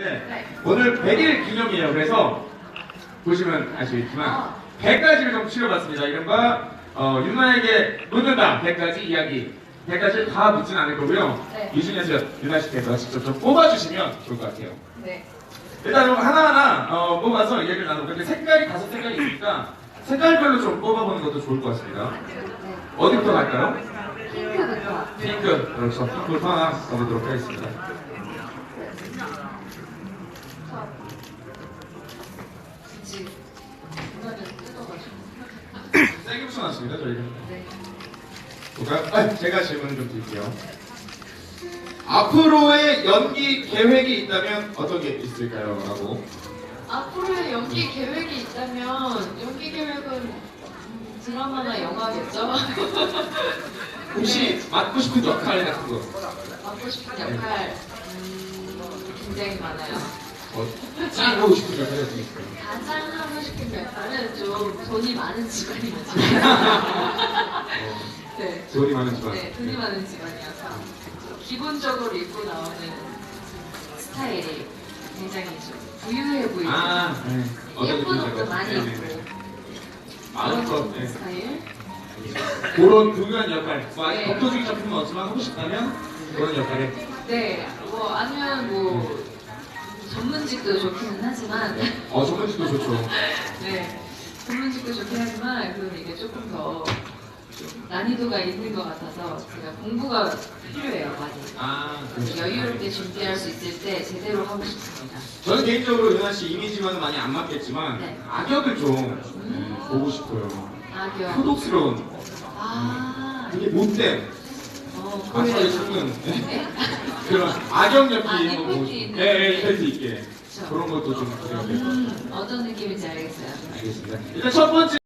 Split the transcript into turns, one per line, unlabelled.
네, 오늘 100일 기념이에요. 그래서 보시면 아시겠지만 100가지를 좀 치러봤습니다. 이른바 어, 유나에게 묻는다 100가지 이야기 100가지를 다 묻진 않을 거고요.
네.
이 중에서 유나 씨께서 직접 좀 뽑아주시면 좋을 것 같아요.
네.
일단 좀 하나하나 어, 뽑아서 얘기를 나누고 근데 색깔이 다섯 색깔이 있으니까 색깔별로 좀 뽑아보는 것도 좋을 것 같습니다.
네.
어디부터 갈까요?
핑크부터.
핑크. 그렇죠. 핑크부터 하나 가보도록 하겠습니다. 세게 붙여놨습니다, 저희는.
네.
볼까요? 아, 제가 질문을 좀 드릴게요. 앞으로의 연기 계획이 있다면 어떤 게 있을까요? 라고.
앞으로의 연기 계획이 있다면 연기 계획은 음, 드라마나 영화겠죠?
혹시 맡고 싶은 역할 같은 거?
맡고 싶은 역할 음, 굉장히 많아요.
어, 짱 하고 싶은 같은 거 있을까요?
가장 하고 싶은 역할은 좀 돈이 많은 집안이어서.
어,
네.
돈이 많은 집안.
네, 돈이 많은 집안이어서 기본적으로 입고 나오는 스타일이 굉장히 좀 부유해 보이고
아, 네. 어떤
예쁜 옷도 많이
알것
입고
같아요. 마음껏,
그런
네.
스타일.
그런 중요한 역할. 뭐 아직
네.
법도적인 작품은 없지만 하고 싶다면 그런 역할에.
네, 뭐 아니면 뭐 전문직도 좋기는 하지만
어, 전문직도 좋죠.
네 전문직도 좋긴 하지만 그건 이게 조금 더 난이도가 있는 것 같아서 제가 공부가 필요해요 많이.
아, 그렇죠.
여유롭게 준비할 수 있을 때 제대로 하고 싶습니다.
저는 개인적으로 윤아 씨 이미지와는 많이 안 맞겠지만
네.
악역을 좀 음, 보고 싶어요.
악역.
표독스러운,
아,
되게 못된,
어, 그래요.
섞는
네?
그런 악역
아,
연기 한번 보고
이펙트
싶어요.
있는.
예, 예, 이펙트 있게. 그런 것도 좀 돼요.
음, 어떤 느낌인지 알겠어요.
알겠습니다. 일단 첫 번째